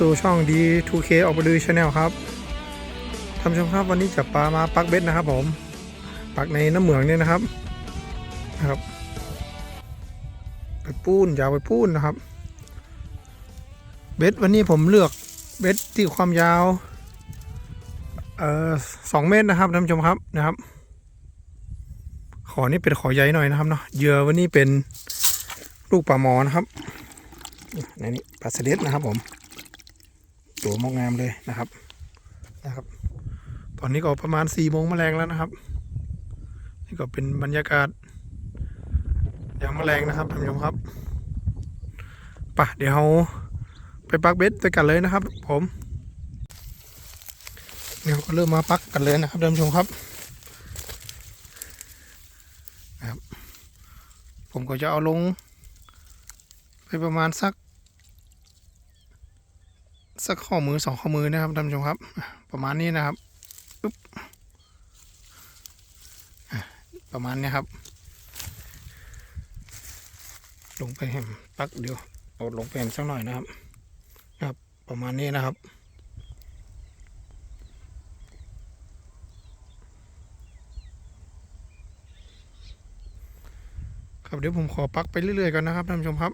สู่ช่อง D2K ออกไปดูชาแนลครับท่านชมครับวันนี้จะปลามาปักเบ็ดนะครับผม ปักในน้ำเหมืองเนี่ยนะครับนะครับ ไปปูนยาวไปปูนนะครับ เบ็ดวันนี้ผมเลือกเบ็ดที่ความยาวเอ่อสองเมตรนะครับท่านชมครับนะครับ ขอนี่เป็นขอใหญ่หน่อยนะครับเนาะเหยื่อวันนี้เป็นลูกปลาหมอนะครับในนี้ปลาสลิดนะครับผม ตัวมงงามเลยนะครับนะครับ ตอนนี้ก็ประมาณสี่โมงแมลงแล้วนะครับ นี่ก็เป็นบรรยากาศยามแมลงนะครับท่านผู้ชมครับปะเดี๋ยวเราไปปักเบ็ดด้วยกันเลยนะครับ ผมเดี๋ยวก็เริ่มมาปักกันเลยนะครับท่านผู้ชมครับผมก็จะเอาลงไปประมาณสัก สักข้อมือสองข้อมือนะครับท่านผู้ชมครับ ประมาณนี้นะครับปึ๊บประมาณนี้ครับ ลงไปแหมปักเดี๋ยวเอาลงไปแหมสักหน่อยนะครับครับ ประมาณนี้นะครับครับเดี๋ยวผมขอปักไปเรื่อยๆกันนะครับท่านผู้ชมครับ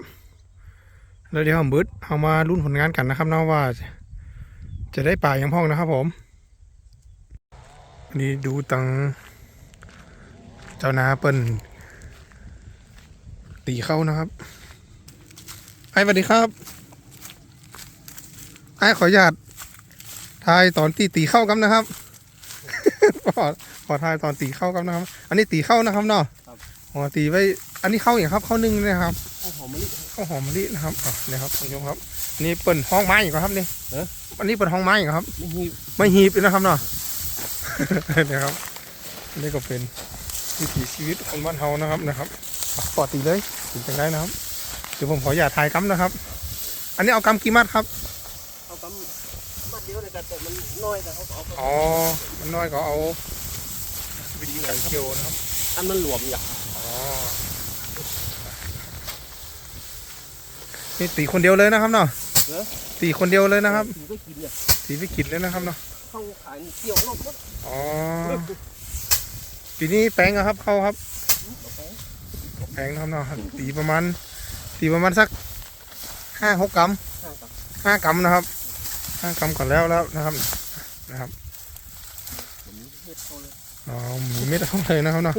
แล้วเดี๋ยวผมบึดเอามารุ่นผลงานกันนะครับเนาะว่า จะได้ป่าอย่างพ่องนะครับผมอันนี้ดูตังเจ้านาเปิ้นตีเข้านะครับไอ้สวัสดีครับไอ้ขออนุญาตทายตอนตีตีเข้ากันนะครับขอขอทายตอนตีเข้ากันนะครับ อันนี้ตีเข้านะครับเนาะครับอ๋อตีไว้ อันนี้เข้าอย่างครับ เข้านึ่งเนะครับข้าวหอมมะลิ ข้าวหอมมะลินะครับอะนี่ครับท่านผู้ชมครับอันนี่เปิดห้องไม้อีกครับนี่เอ๊ะ อันนี้เปิดห้องไม้อีกครับ ไม่หีบไม่หีบอีกนะครับเนาะ นะครับอันนี่ก็เป็นวิถีชีวิตคนบ้านเฮานะครับนะครับอะปอดตีเลยถึงจะได้นะครับเดี๋ยวผมขออย่าทายกำนะครับ อันนี้เอากำกี่มัดครับ เอากำมัดเดียวเลยแต่แต่มันน้อยแต่เขาก็เอาอ๋อ มันน้อยก็เอาวิธีการเกี่ยวนะครับ อันมันหลวมอย่าง อ๋อ นี่ตีคนเดียวเลยนะครับเนาะเนอะตีคนเดียวเลยนะครับถือก็กินเนี่ยตีวิกฤตเลยนะครับเนาะเข้าขายนี่เกี่ยวรอบหมดอ๋อปีนี้แปลงอะครับเข้าครับเอาไปแพงนะครับเนาะตีประมาณตีประมาณสักห้าหกกรัมข้างกับห้ากรัมนะครับห้ากรัมก่อนแล้วแล้วนะครับนะครับผมนี้เฮ็ดเขาเลยอ๋อมีเม็ดเท่าเลยนะครับเนาะ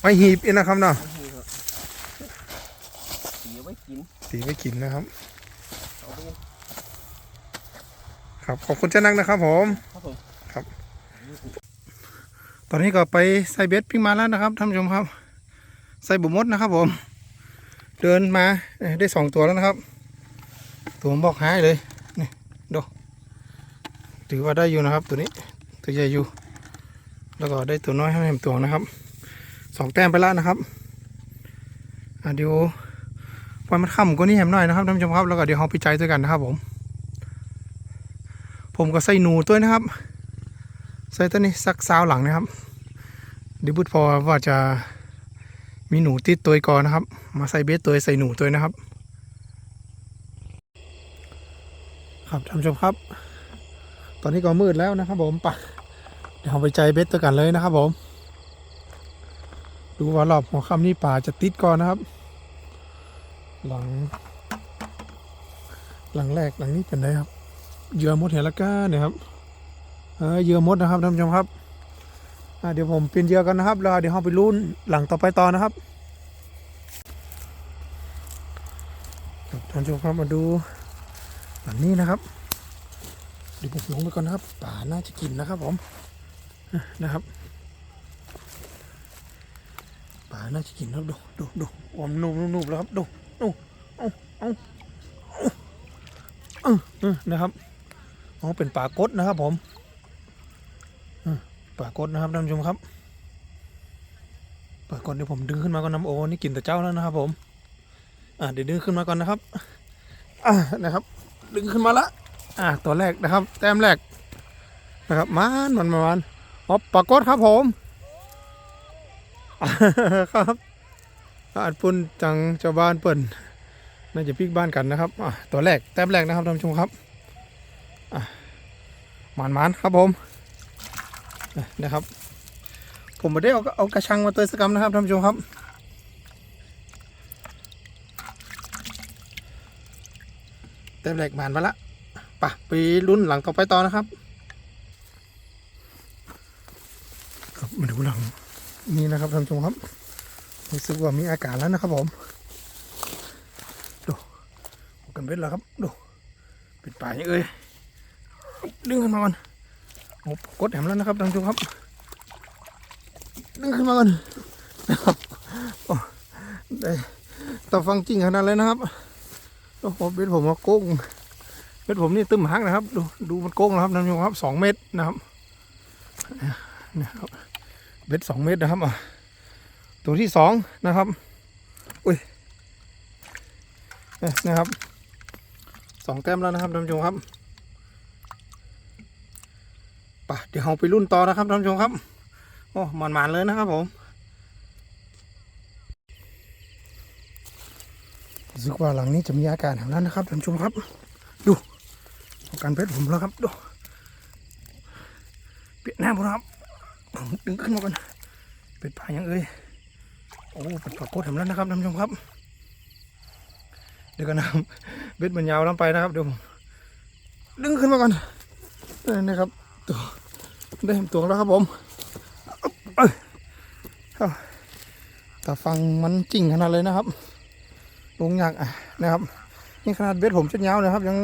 ไม่หีบอีกนะครับเนาะ ไม่หีบอะเดี๋ยวไว้ กินตีไม่กินนะครับเอาไปครับขอบคุณเจ้านักนะครับผมครับผมตอนนี้ก็ไปใส่เบ็ดปิ้งมาแล้วนะครับท่านผู้ชมครับใส่บุมดนะครับผม เดินมาเอ้ยได้สองตัวแล้วนะครับ ตัวผมบอกหายเลยนี่ดูถือว่าได้อยู่นะครับ ตัวนี้ตัวใหญ่อยู่ แล้วก็ได้ตัวน้อยให้แหมตัวนะครับสองแต้มไปแล้วนะครับอะเดี๋ยว พอมันค่ำก็นี่แหมหน่อยนะครับท่านผู้ชมครับแล้วก็เดี๋ยวเราไปใจด้วยกันนะครับผม ผมก็ใส่หนูตัวนะครับ ใส่ตัวนี้สักซาวหลังนะครับเดี๋ยวบุตรพอว่าจะมีหนูติดตัวก่อนนะครับ มาใส่เบสตัวใส่หนูตัวนะครับ ครับท่านผู้ชมครับ ตอนนี้ก็มืดแล้วนะครับ ผมปะเดี๋ยวเราไปใจเบสตัวกันเลยนะครับผม ดูว่ารอบหัวค่ำนี้ป่าจะติดก่อนนะครับ หลัง หลังแรกหลังนี้เป็นไงครับเยื่อมดเห็นแล้วก็เนี่ยครับเออเยื่อมดนะครับท่านผู้ชมครับเดี๋ยวผมเปลี่ยนเยื่อกันนะครับ แล้วเดี๋ยวเราไปลุ้นหลังต่อไปต่อนะครับท่านผู้ชมครับมาดูหลังนี้นะครับเดี๋ยวผมลงไปก่อนนะครับป่าน่าจะกินนะครับผมนะครับป่าน่าจะกินครับดูดูดูอมนุ่มนุ่มๆแล้วครับดูดู เอาเอาเอาเออเออนะครับอ๋อเป็นป่ากดนะครับผมปรากฏนะครับท่านผู้ชมครับปรากฏเดี๋ยวผมดึงขึ้นมาก่อนน้ำโอ้นี่กินแต่เจ้าแล้วนะครับผม อ่าเดี๋ยวดึงขึ้นมาก่อนนะครับ อ่านะครับ ดึงขึ้นมาละอ่าตัวแรกนะครับ แต้มแรกนะครับมันมันมันอ๋อปรากฏครับผม ครับ อาจปุ่นจังเจ้าบ้านเปิ่นน่าจะพิกบ้านกันนะครับอะตัวแรกแต้มแรกนะครับท่านผู้ชมครับอะหมานหมานครับผมนะครับ ผมไม่ได้เอาเอากระชังมาเตยสกรรมนะครับท่านผู้ชมครับแต้มแรกหมานมาละไปะไปรุ่นหลังต่อไปต่อนะครับครับมาดูหลังนี่นะครับท่านผู้ชมครับ รู้สึกว่ามีอากาศแล้วนะครับผมดูกันเบ็ดแล้วครับดูปิดปลายนี่เอ้ยดึงขึ้นมาก่อนโอ้กดแหมแล้วนะครับท่านผู้ชมครับ ดึงขึ้นมาก่อนนะครับโอ้ได้ต่อฟังจริงขนาดเลยนะครับโอ้โหเบ็ดผมว่าโก้งเบ็ดผมนี่ตึมหักนะครับ ดูดูมันโก้งนะครับท่านผู้ชมครับสองเมตรนะครับนะครับเบ็ดสองเมตรนะครับอะ ตัวที่สองนะครับ อุ้ยนี่นะครับสองแต้มแล้วนะครับท่านผู้ชมครับไปเดี๋ยวเราไปรุ่นต่อนะครับท่านผู้ชมครับ โอ้มันมันๆเลยนะครับผมรู้สึกว่าหลังนี้จะมีอากาศแห่งนั้นนะครับท่านผู้ชมครับ ดูอาการเพชรผมแล้วครับดูเปลี่ยนหน้าผมนะครับผมดึงขึ้นมาก่อนเป็ดปลายังเอ้ย โอ้เป็นปลาโคตรแห่งนั้นนะครับท่านผู้ชมครับ เดี๋ยวกันนะเบ็ดมันยาวล้ำไปนะครับ เดี๋ยวผมดึงขึ้นมาก่อนเออนะครับตัวได้เห็นตัวแล้วครับผมเอ้ยเอาแต่ฟังมันจริงขนาดเลยนะครับลงยากอะนะครับ นี่ขนาดเบ็ดผมชุดยาวนะครับ ยัง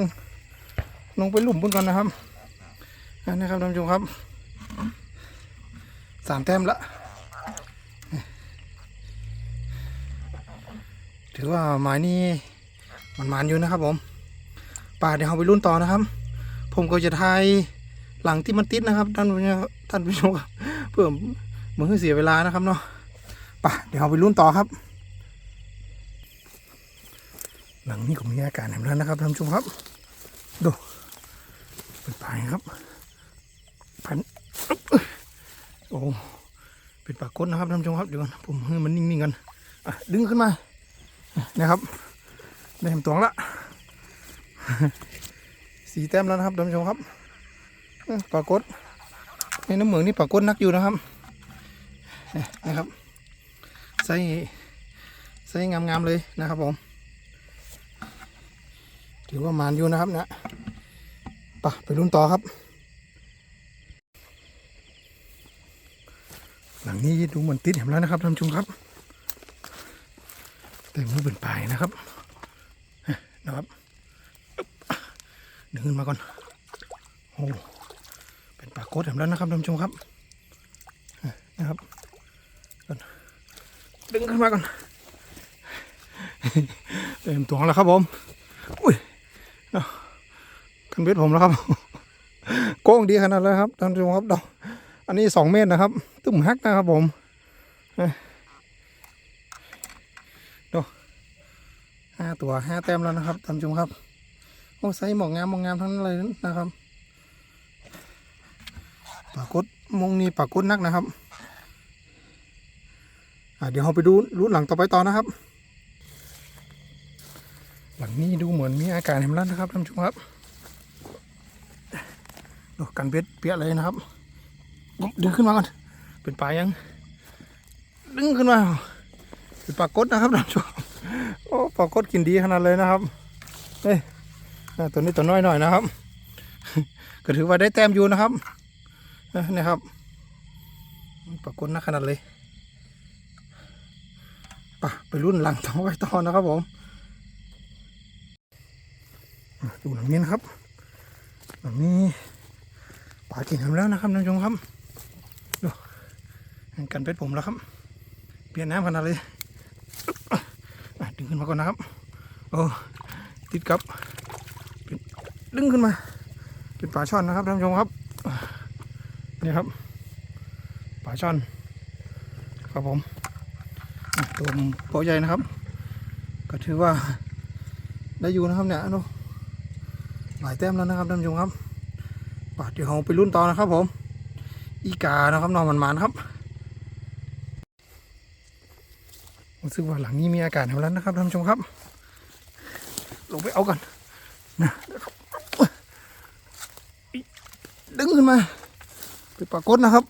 ลงไปหลุมบนก่อนนะครับอะนะครับท่านผู้ชมครับสามแต้มละ ถือว่าหมายนี้มันมันอยู่นะครับผมป่าเดี๋ยวเราไปรุ่นต่อนะครับ ผมก็จะทายหลังที่มันติดนะครับท่านผู้ชมท่านผู้ชมครับเพื่อเหมือนเสียเวลานะครับเนาะป่าเดี๋ยวเราไปรุ่นต่อครับ หลังนี้ก็มีอากาศแหมแล้วนะครับท่านผู้ชมครับดูเป็นปลายครับพันโอ้เป็นปากดนะครับท่านผู้ชมครับเดี๋ยวก่อนผมให้มันนิ่งๆกันอะดึงขึ้นมา นะครับได้เห็นตัวละสีแต้มแล้วนะครับท่านผู้ชมครับปรากฏในน้ำเหมืองนี่ปรากฏนักอยู่นะครับนี่นะครับใส่ใส่งามๆเลยนะครับผมถือว่ามานอยู่นะครับนี่ยไปะไปรุ่นต่อครับ หลังนี้ดูเหมือนติดเห็นแล้วนะครับท่านผู้ชมครับ แต่มือเป็นปลายนะครับนะครับดึงขึ้นมาก่อนโอ้เป็นปลาโคตรแล้วนะครับท่านผู้ชมครับนะครับดึงขึ้นมาก่อนเต็มตัวแล้วครับผมอุ้ยนะกันเบ็ดผมแล้วครับโก้งดีขนาดแล้วครับท่านผู้ชมครับดอกอันนี้สองเมตรนะครับตึ้มฮักนะครับผม ห้าตัวห้าแต้มแล้วนะครับท่านผู้ชมครับ โอ้ไซส์หมอกงามหมอกงามทั้งนั้นเลยนะครับปรากฏมงนี้ปรากฏนักนะครับเดี๋ยวเราไปดูรูทหลังต่อไปต่อนะครับ หลังนี้ดูเหมือนมีอากาศแหมแล้วนะครับท่านผู้ชมครับดูกันเบ็ดเปียกเลยนะครับดึงขึ้นมาก่อนเป็นปลายัง ดึงขึ้นมาเป็นปากฏนะครับท่านผู้ชม โอ้ปลากดกินดีขนาดเลยนะครับเฮ้ยอ่าตัวนี้ตัวน้อยหน่อยนะครับ ก็ถือว่าได้แต้มอยู่นะครับเอ้ยครับปลากดนักขนาดเลยปะไปรุ่นหลังต่อไปต่อนะครับผมดูหลังนี้นะครับหลังนี้ปลากินทำแล้วนะครับท่านผู้ชมครับดูกันเป็ดผมแล้วครับ เปลี่ยนน้ำขนาดเลย ดึงขึ้นมาก่อนนะครับโอ้ติดกับดึงขึ้นมา เป็นปลาช่อนนะครับท่านผู้ชมครับนี่ครับปลาช่อน ครับผมตัวโปะใหญ่นะครับ ก็ถือว่าได้อยู่นะครับเนี่ยดูหลายแต้มแล้วนะครับท่านผู้ชมครับเดี๋ยวเราไปรุ่นต่อนะครับผม อีกานะครับนอนมันๆครับ รู้สึกว่าหลังนี้มีอากาศแถวนั้นนะครับท่านผู้ชมครับ ลงไปเอากันนะนะดึงขึ้นมาเป็นปลากดนะครับ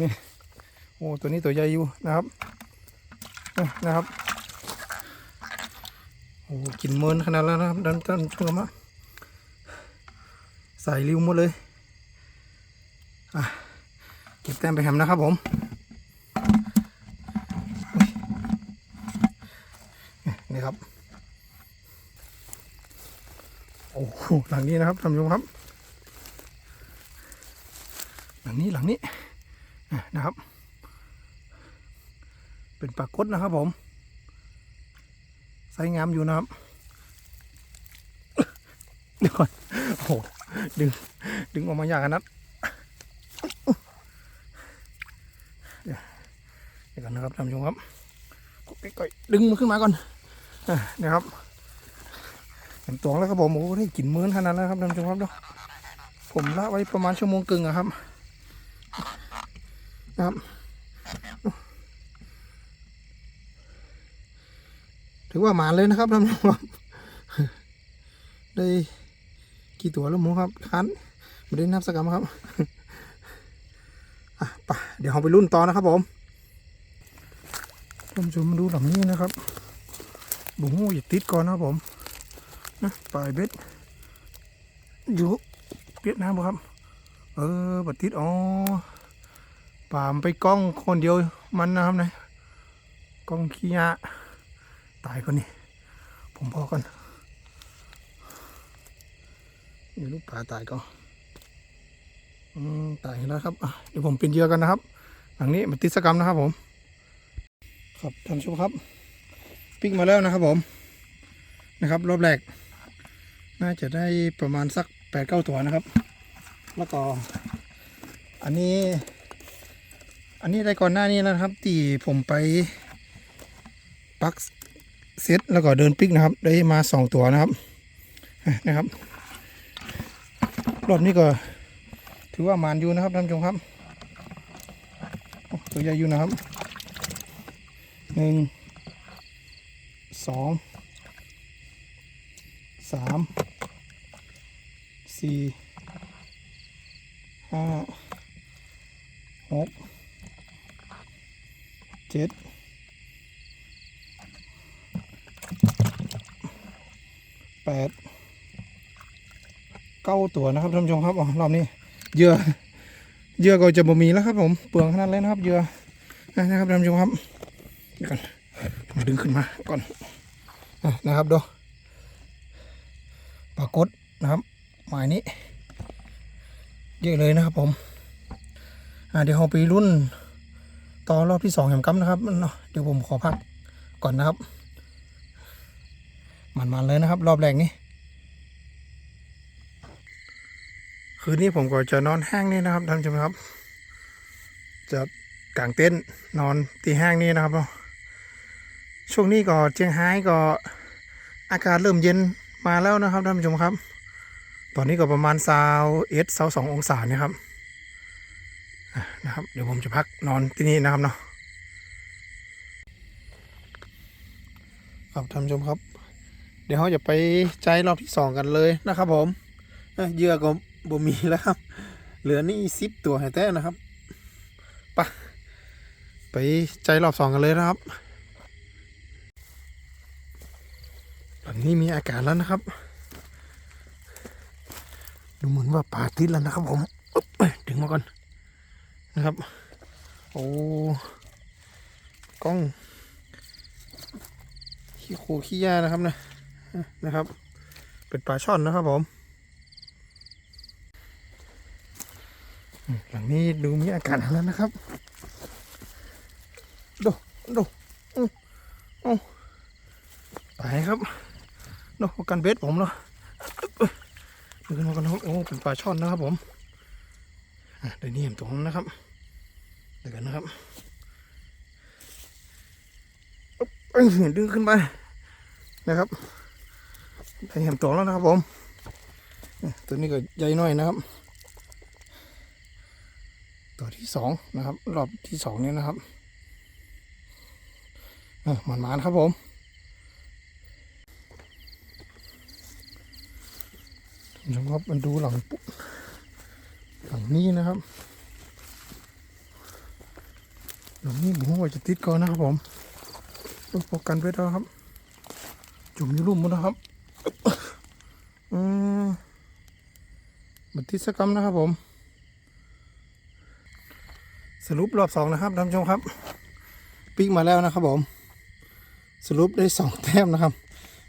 นี่โอ้ตัวนี้ตัวใหญ่อยู่นะครับนะครับโอ้กินเมินขนาดแล้วนะครับดันดันชมอะใส่ริ้วหมดเลยอะเก็บแต้มไปแฮมนะครับผม นี่ครับ โอ้โหลังนี้นะครับท่านผู้ชมครับ หลังนี้หลังนี้นะครับ เป็นปากกดนะครับผมไซส์งามอยู่นะครับเดี๋ยวก่อนโอ้โหดึง ดึงออกมาอย่างนั้นเดี๋ยวเดี๋ยวกันนะครับท่านผู้ชมครับก่อยๆดึงมันขึ้นมาก่อนอะนะครับ เห็นตัวแล้วครับผมโอ้ได้กลิ่นมื้นขนาดนั้นครับท่านผู้ชมครับเนาะผมละไว้ประมาณชั่วโมงกึ่งอะครับนะครับถือว่าหมาเลยนะครับท่านผู้ชมครับได้กี่ตัวแล้วหมูครับคันไม่ได้นับสกกรรมครับอะไปเดี๋ยวเราไปรุ่นต่อนะครับผมท่านผู้ชมมาดูหลังนี้นะครับบุ้งอย่าติดก่อนนะครับผม นะปลายเบ็ดอยู่เวียดนามบ่ครับ เออบัดติดอ๋อปามไปกล้องคนเดียวมันนะครับนะกล้องขี้ยะตายคนนี้ผมพอกันนี่ลูกปลาตายก็อืมตายแล้วครับเดี๋ยวผมเป็นเยื่อกันนะครับ หลังนี้มาติสกรรมนะครับผม ครับท่านชมครับ ปิกมาแล้วนะครับผมนะครับ รอบแรก น่าจะได้ประมาณสักแปดเก้าตัวนะครับ แล้วก็อันนี้ อันนี้ได้ก่อนหน้านี้นะครับ ที่ผมไปปักเซตแล้วก็เดินปิกนะครับ ได้มาสองตัวนะครับนะครับรอบนี้ก็ถือว่ามานอยู่นะครับท่านผู้ชมครับตัวใหญ่อยู่นะครับหนึ่งสอง สามสี่ห้าหกเจ็ดแปดเก้าตัวนะครับท่านผู้ชมครับอ๋อรอบนี้เยื่อเยื่อก็จะบ่มีแล้วครับผมเปลืองขนาดเลยนะครับเยื่อนะครับท่านผู้ชมครับเดี๋ยวก่อนดึงขึ้นมาก่อนนะครับดู ปรากฏนะครับหมายนี้ เยอะเลยนะครับผมเดี๋ยวเราไปรุ่นต่อรอบที่สองแหมกัมนะครับเนาะเดี๋ยวผมขอพักก่อนนะครับมันๆเลยนะครับ รอบแรกนี้คืนนี้ผมก็จะนอนห้างนี่นะครับท่านผู้ชมครับ จะกางเต็นท์นอนที่ห้างนี้นะครับเนาะช่วงนี้ก็เจียงไฮ้ก็อากาศเริ่มเย็น มาแล้วนะครับท่านผู้ชมครับ ตอนนี้ก็ประมาณซาวเอสซาวสององศาเนี่ยครับนะครับ เดี๋ยวผมจะพักนอนที่นี่นะครับเนาะครับท่านผู้ชมครับ เดี๋ยวเราจะไปใจรอบที่สองกันเลยนะครับผมเยื่อก็บ่มีแล้วครับ เหลือนี่สิบตัวให้แต้นะครับไปะไปใจรอบสองกันเลยนะครับ ตอนนี้มีอากาศแล้วนะครับ ดูเหมือนว่าป่าติดแล้วนะครับผมอึ๊บดึงมาก่อนนะครับ โอ้กล้องขี้โคขี้ยานะครับนะนะครับ เป็นปลาช่อนนะครับผมหลังนี้ดูมีอากาศแล้วนะครับดูดูอ้อู้ไปครับ เนาะกันเบสผมเนาะดูกันมากันนะครับโอ้เป็นปลาช่อนนะครับผมอะเดี๋ยวนี้เห็นตรงนั้นนะครับเดี๋ยวกันนะครับอ๊บเอ้ยดึงขึ้นไปนะครับได้เห็นตัวแล้วนะครับผมตัวนี้ก็ใหญ่หน่อยนะครับตัวที่สองนะครับ รอบที่สองนี้นะครับ เอะหมันครับผม นะครับมันดูหลังปุ๊บหลังนี้นะครับหลังนี้ผมว่าจะติดก่อนนะครับผมต้องป้องกันไว้แล้วครับ จุ่มอยู่ลุ่มหมดนะครับอืมมันติดสกกรรมนะครับผม สรุปรอบสองนะครับท่านผู้ชมครับปิ๊กมาแล้วนะครับผม สรุปได้สองแต้มนะครับ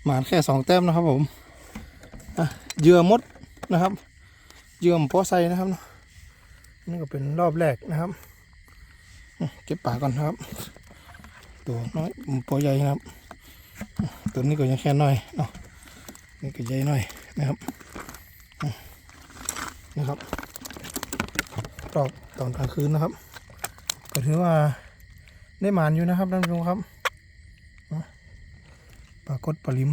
หมานแค่สองแต้มนะครับผม เยื่อมดนะครับ เยื่อมโปอไซนะครับนี่ก็เป็นรอบแรกนะครับเก็บปากก่อนครับ ตัวน้อยโปอใหญ่นะครับ ตัวนี้ก็ยังแค่น้อยเนาะนี่ก็ใหญ่น้อยนะครับนะครับรอบตอนกลางคืนนะครับ ก็ถือว่าได้หมานอยู่นะครับท่านผู้ชมครับปรากฏปลาลิม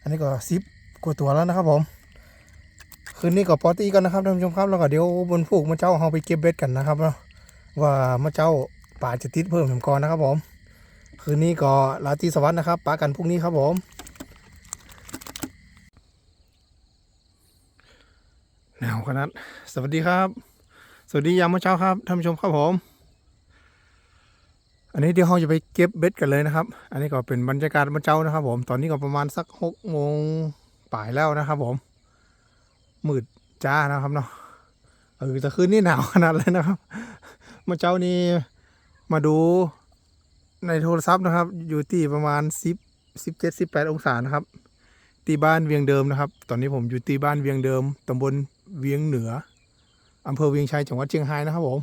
อันนี้ก็ซิป กว่าตัวแล้วนะครับผมคืนนี้ก็ปอตี้กันนะครับท่านผู้ชมครับแล้วก็เดี๋ยวบนผูกมาเจ้าเอาไปเก็บเบ็ดกันนะครับเนาะว่ามาเจ้าป่าจะติดเพิ่มผมก่อนนะครับผมคืนนี้ก็ลาตีสวัสดนะครับปากันพรุ่งนี้ครับผมหนาวขนาดสวัสดีครับ สวัสดียามมื้อเช้าครับท่านผู้ชมครับผม อันนี้เดี๋ยวเราจะไปเก็บเบ็ดกันเลยนะครับ อันนี้ก็เป็นบรรยากาศมื้อเช้านะครับ ผม ตอนนี้ก็ประมาณสักหกโมง ป่ายแล้วนะครับ ผมมืดจ้านะครับเนาะเออแต่คืนนี้หนาวขนาดเลยนะครับมื้อเช้านี้มาดูในโทรศัพท์นะครับ อยู่ที่ประมาณ10 17 18องศานะครับที่บ้านเวียงเดิมนะครับ ตอนนี้ผมอยู่ที่บ้านเวียงเดิมตำบลเวียงเหนืออำเภอเวียงชัยจังหวัดเชียงรายนะครับผม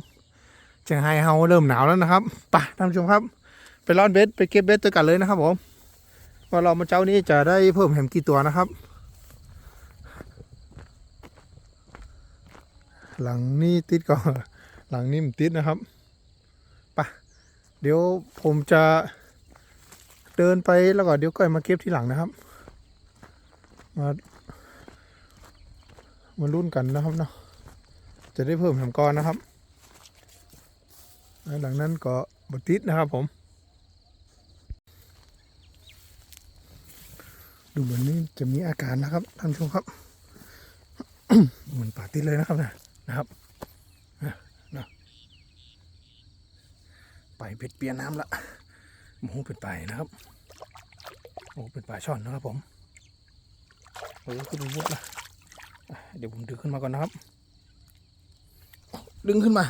เชียงรายเฮาเริ่มหนาวแล้วนะครับไปท่านผู้ชมครับ ไปรอดเบ็ดไปเก็บเบ็ดตัวกันเลยนะครับผมว่าเรามาเจ้านี้จะได้เพิ่มแหมกี่ตัวนะครับ หลังนี้ติดก็หลังนี้มันติดนะครับไปเดี๋ยวผมจะเดินไปแล้วก็เดี๋ยวก็มาเก็บที่หลังนะครับ มามารุ่นกันนะครับเนาะจะได้เพิ่มแหมก้อนนะครับหลังนั้นก็บติดนะครับผม ดูเหมือนนี้จะมีอาการนะครับท่านผู้ชมครับ เหมือนป่าติดเลยนะครับนะ นะครับนะไปเบ็ดเปียนน้ำละโมโหเป็นไปนะครับโอ้เป็นปลาช่อนนะครับผมโอ้ก็ดูมุดละอะเดี๋ยวผมดึงขึ้นมาก่อนนะครับ ดึงขึ้นมา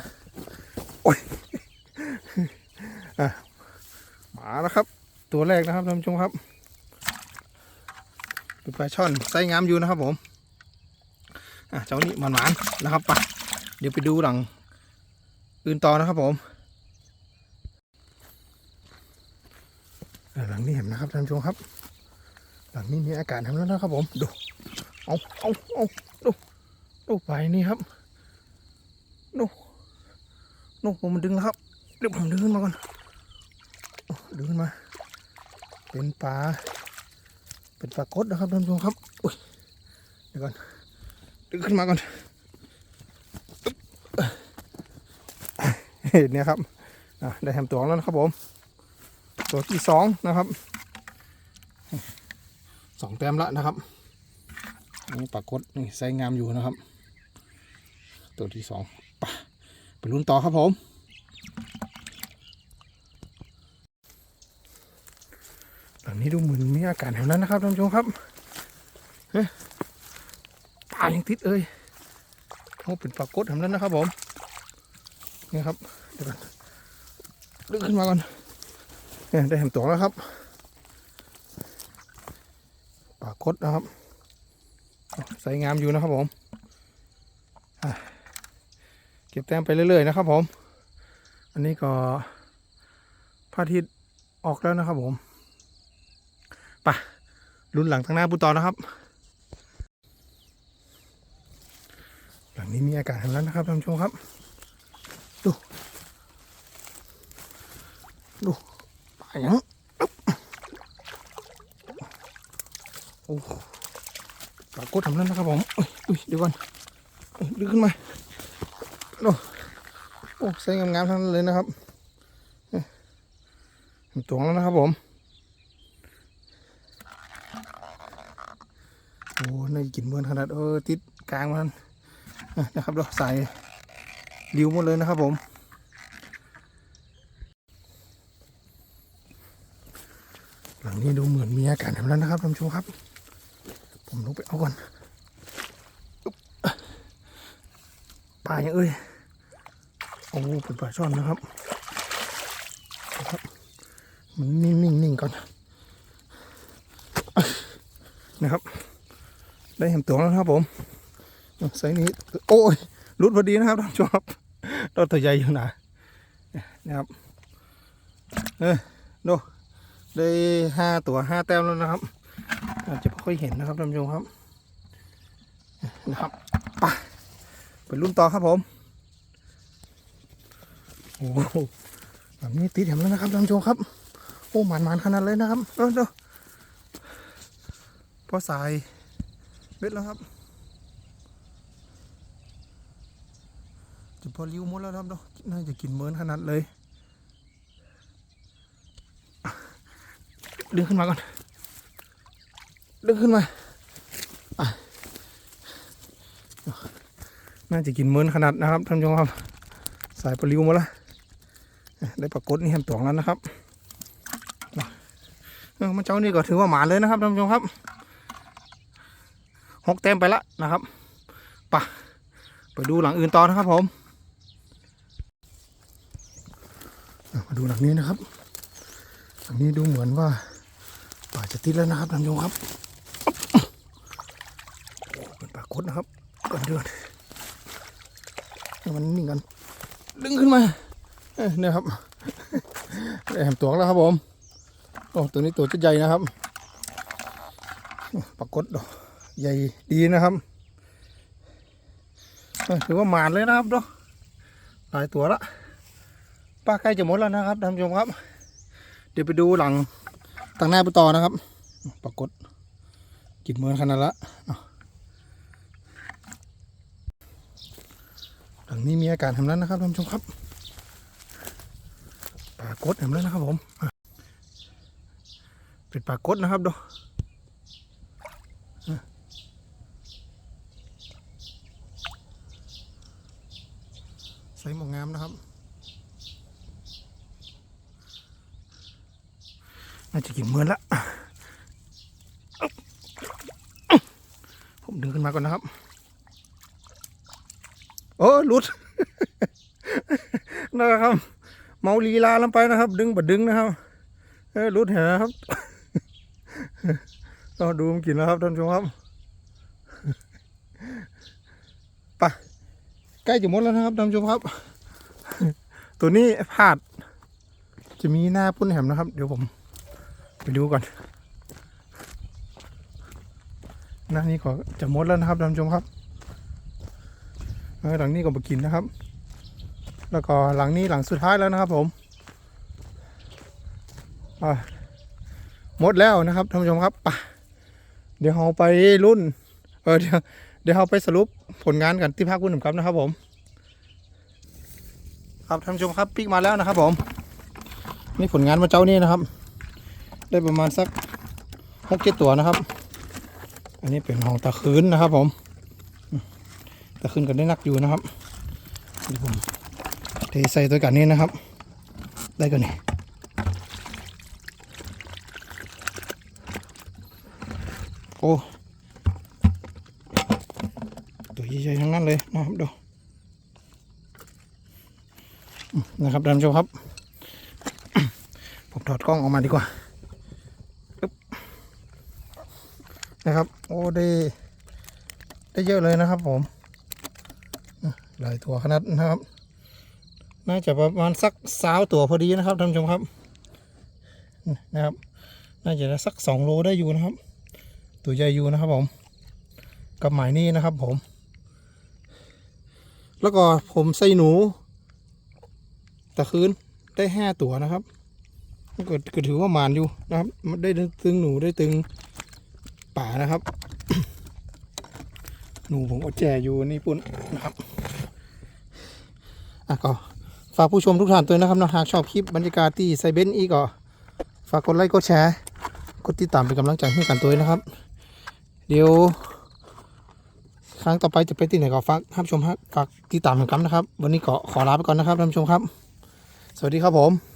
โอ้ยอมาแล้วครับ ตัวแรกนะครับท่านผู้ชมครับ เป็นปลาช่อนไซส์งามอยู่นะครับผม เจ้านี้มันหวานๆนะครับไปะเดี๋ยวไปดูหลังอื่นต่อนะครับผมหลังนี้เห็นนะครับท่านผู้ชมครับ หลังนี้มีอากาศทำแล้วนะครับผมดูเอาเอาเอาดูดูไปนี่ครับดูดูผมมันดึงแล้วครับเดี๋ยวผมดึงขึ้นมาก่อนดึงขึ้นมา เป็นปลาเป็นปลากดนะครับท่านผู้ชมครับอุ้ยเดี๋ยวก่อน ดึงขึ้นมาก่อนอึ๊บเนี่ยครับได้แฮมตัวแล้วนะครับผม ตัวที่สองนะครับสองแต้มละนะครับนี่ปรากฏนี่ไซส์งามอยู่นะครับ ตัวที่สองไปไปลุ้นต่อครับผม หลังนี้ดูเหมือนมีอากาศแถวนั้นนะครับท่านผู้ชมครับเฮ้ายังติดเอ้ยโอ้เป็นปลากดแถวนั้นนะครับผมนี่ครับเดี๋ยวก่อนดึงขึ้นมาก่อนเนี่ยได้แหมตัวแล้วครับปลากดนะครับใส่งามอยู่นะครับผมเก็บแต้มไปเรื่อยๆนะครับผม อันนี้ก็พระอาทิตย์ออกแล้วนะครับผมไปรุ่นหลังทางหน้าปูตอนะครับ หลังนี้มีอากาศทางนั้นนะครับท่านผู้ชมครับ ดู ดูปลาอย่างโอ้ปลากดทำนั้นนะครับผมอุ้ยอุ้ยเดี๋ยวก่อนดึงขึ้นมาโอ้โอ้ใส่งามๆทั้งนั้นเลยนะครับเอ้ยตัวแล้วนะครับผมโอ้ในกลิ่นเมือนขนาดเออติดกลางมัน นะครับเราใส่ริ้วหมดเลยนะครับผมหลังนี้ดูเหมือนมีอากาศทำแล้วนะครับท่านผู้ชมครับ ผมลงไปเอาก่อนปลาอย่างเอ้ยโอ้เป็นปลาช่อนนะครับนะครับ มันนิ่งๆนิ่งก่อน นะครับ ได้เห็นตัวแล้วครับผม ไซนี้ โอ้ยรุดพอดีนะครับท่านผู้ชมครับเราตัวใหญ่อยู่นะนะครับเออดูได้ห้าตัวห้าแต้มแล้วนะครับอาจจะไม่ค่อยเห็นนะครับท่านผู้ชมครับนะครับไปไปรุ่นต่อครับผมโอ้โหแบบนี้ติดแถมแล้วนะครับท่านผู้ชมครับ โอ้หมันหมันขนาดเลยนะครับเออเดี๋ยวพอสายเบ็ดแล้วครับจะ พอริ้วหมดแล้วครับเนาะน่าจะกินเหมือนขนาดเลย ดึงขึ้นมาก่อน ดึงขึ้นมา น่าจะกินเหมือนขนาดนะครับท่านผู้ชมครับ สายปลิวมาแล้ว ได้ปรากฏนี่เห็นตวงแล้วนะครับเออมันเจ้านี่ก็ถือว่าหมาเลยนะครับท่านผู้ชมครับหกเต็มไปละนะครับไปะไปดูหลังอื่นต่อนะครับผมอะมาดู หลังนี้นะครับ หลังนี้ดูเหมือนว่าป่าจะติดแล้วนะครับท่านผู้ชมครับเป็นปลากดนะครับก่อนเดือนมันนิ่งกันดึงขึ้นมาเนี่ยครับแหมตัวแล้วครับผมโอ้ตัวนี้ตัวจะใหญ่นะครับปรากฏดอใหญ่ดีนะครับถือว่าหมานเลยนะครับดูหลายตัวละ ปลาใกล้จะหมดแล้วนะครับท่านผู้ชมครับ เดี๋ยวไปดูหลังต่างหน้าไปต่อนะครับ ปรากฏกินเหมือนขนาดละหลังนี้มีอาการทำแล้วนะครับท่านผู้ชมครับปรากฏทำแล้วนะครับผมเป็นปลากดนะครับดูใส่หมวกงามนะครับ น่าจะกินเหมือนละผมดึงขึ้นมาก่อนนะครับ โอ้หลุดนะครับ เมาลีลาลงไปนะครับ ดึงบัดดึงนะครับเออหลุดเห็นนะครับก็ดูมันกินแล้วครับท่านผู้ชมครับไปใกล้จะหมดแล้วนะครับท่านผู้ชมครับ ตัวนี้พลาดจะมีหน้าปุ้นแหมนะครับ เดี๋ยวผม ไปดูก่อนหน้านี้ก็จะหมดแล้วนะครับท่านผู้ชมครับหลังนี้ก็มากินนะครับ แล้วก็หลังนี้หลังสุดท้ายแล้วนะครับผมหมดแล้วนะครับท่านผู้ชมครับไปเดี๋ยวเราไปรุ่นเออเดี๋ยวเดี๋ยวเราไปสรุปผลงานกันที่ภาคคุณหนึ่งครับนะครับผม ครับท่านผู้ชมครับปิกมาแล้วนะครับผมนี่ผลงานมาเจ้านี่นะครับ ได้ประมาณสักหกเจ็ดตัวนะครับ อันนี้เป็นห้องตะคืนนะครับ ผมตะคืนกันได้นักอยู่นะครับเดี๋ยวผมเทใส่ตัวกันนี้นะครับ ได้กันนี่โอ้ตัวใหญ่ๆทั้งนั้นเลยนะครับดูนะครับท่านผู้ชมครับ ผมถอดกล้องออกมาดีกว่าอึ๊บ นะครับ โอ้ได้ได้เยอะเลยนะครับ ผมหลายตัวขนาดนะครับ น่าจะประมาณสักสาวตัวพอดีนะครับท่านผู้ชมครับนะครับ น่าจะสักสองโลได้อยู่นะครับ ตัวใหญ่อยู่นะครับ ผม กับหมายนี้นะครับผม แล้วก็ผมใส่หนูตะคืนได้ห้าตัวนะครับก็ก็ถือว่าหมานอยู่นะครับ ได้ตึงหนูได้ตึง ป่านะครับ หนูผมก็แจอยู่นี่ปุ่นนะครับอะก็ฝากผู้ชมทุกท่านตัวนะครับนะหากชอบคลิปบรรยากาศที่ไซเบนอีกก็ฝากกดไลค์กดแชร์กดติดตามเป็นกำลังใจให้กันตัวนะครับ เดี๋ยว ครั้งต่อไปจะไปที่ไหนก็ฝากท่านผู้ชมฝากติดตามเหมือนกันนะครับ วันนี้ก็ขอลาไปก่อนนะครับท่านผู้ชมครับ สวัสดีครับผม